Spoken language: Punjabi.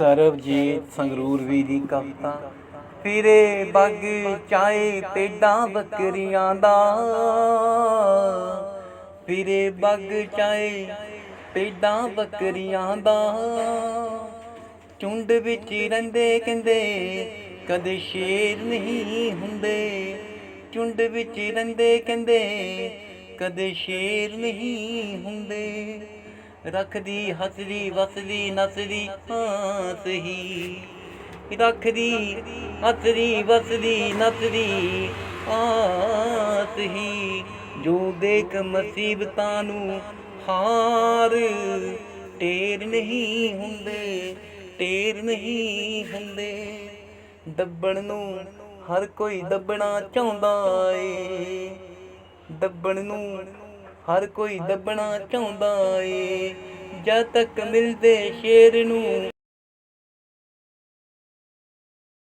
ਸਰਬਜੀਤ ਸੰਗਰੂਰ ਵੀ ਦੀ ਕਵਿਤਾ। ਫਿਰੇ ਬੱਗ ਚਾਏ ਤੇਡਾਂ ਬੱਕਰੀਆਂ ਦਾ। ਫਿਰੇ ਬੱਗ ਚਾਏ ਤੇਡਾਂ ਬੱਕਰੀਆਂ ਦਾ। ਝੁੰਡ ਵਿੱਚ ਹੀ ਰਹਿੰਦੇ ਕਹਿੰਦੇ ਕਦੇ ਸ਼ੇਰ ਨਹੀਂ ਹੁੰਦੇ। ਝੁੰਡ ਵਿੱਚ ਹੀ ਰਹਿੰਦੇ ਕਹਿੰਦੇ ਕਦੇ ਸ਼ੇਰ ਨਹੀਂ ਹੁੰਦੇ। ਰੱਖਦੀ, ਹੱਸਦੀ, ਵਸਦੀ, ਨਸਦੀ ਹਾਂ ਸਹੀ ਰੱਖਦੀ, ਹੱਸਦੀ, ਵਸਦੀ, ਨਸਦੀ ਹਾਂ ਜੋ ਦੇਖ ਮੁਸੀਬਤਾਂ ਨੂੰ ਹਾਰ ਟੇਰ ਨਹੀਂ ਹੁੰਦੇ ਟੇਰ ਨਹੀਂ ਹੁੰਦੇ। ਦੱਬਣ ਨੂੰ ਹਰ ਕੋਈ ਦੱਬਣਾ ਚਾਹੁੰਦਾ ਏ, ਦੱਬਣ ਨੂੰ ਹਰ ਕੋਈ ਦੱਬਣਾ ਚਾਹੁੰਦਾ ਏ। ਜਦ ਤੱਕ ਮਿਲਦੇ ਸ਼ੇਰ ਨੂੰ